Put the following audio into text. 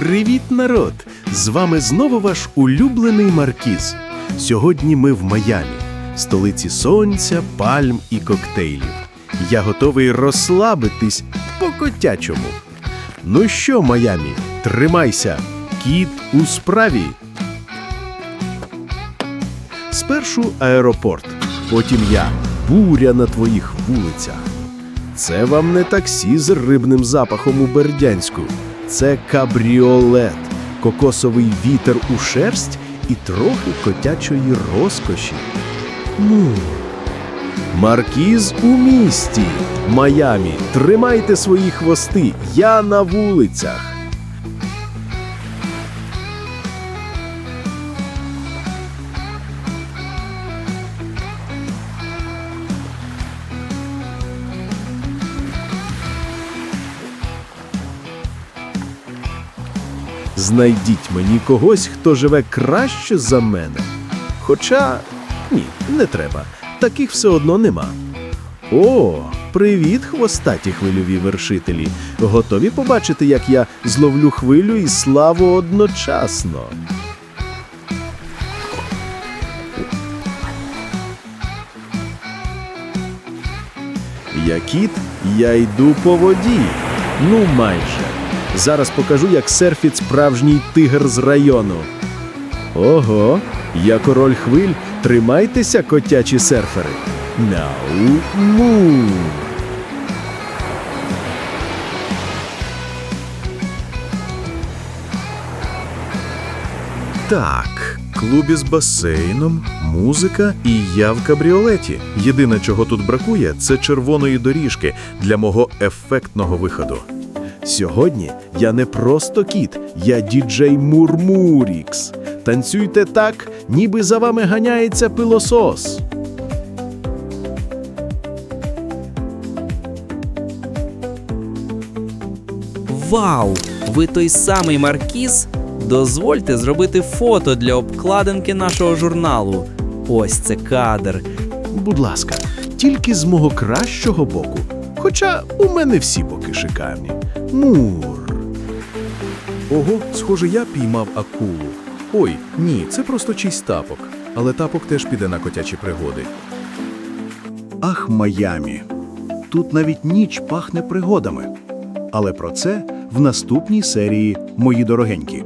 Привіт, народ! З вами знову ваш улюблений Маркіз. Сьогодні ми в Майамі, столиці сонця, пальм і коктейлів. Я готовий розслабитись по-котячому. Ну що, Майамі, тримайся, кіт у справі. Спершу аеропорт, потім я, буря на твоїх вулицях. Це вам не таксі з рибним запахом у Бердянську. Це кабріолет, кокосовий вітер у шерсть і трохи котячої розкоші. Ну. Маркіз у місті. Майамі. Тримайте свої хвости. Я на вулицях. Знайдіть мені когось, хто живе краще за мене. Хоча ні, не треба. Таких все одно нема. О, привіт, хвостаті хвильові вершителі. Готові побачити, як я зловлю хвилю і славу одночасно. Я кіт, я йду по воді. Ну, майже. Зараз покажу, як серфить справжній тигр з району. Ого, я король хвиль. Тримайтеся, котячі серфери. Нау-му! Так, клуб із басейном, музика і я в кабріолеті. Єдине, чого тут бракує, це червоної доріжки для мого ефектного виходу. Сьогодні я не просто кіт, я діджей Мурмурікс. Танцюйте так, ніби за вами ганяється пилосос. Вау! Ви той самий Маркіз? Дозвольте зробити фото для обкладинки нашого журналу. Ось це кадр. Будь ласка, тільки з мого кращого боку. Хоча у мене всі боки шикарні. Мур. Ого, схоже, я піймав акулу. Ой, ні, це просто чийсь тапок. Але тапок теж піде на котячі пригоди. Ах, Майамі. Тут навіть ніч пахне пригодами. Але про це в наступній серії, мої дорогенькі.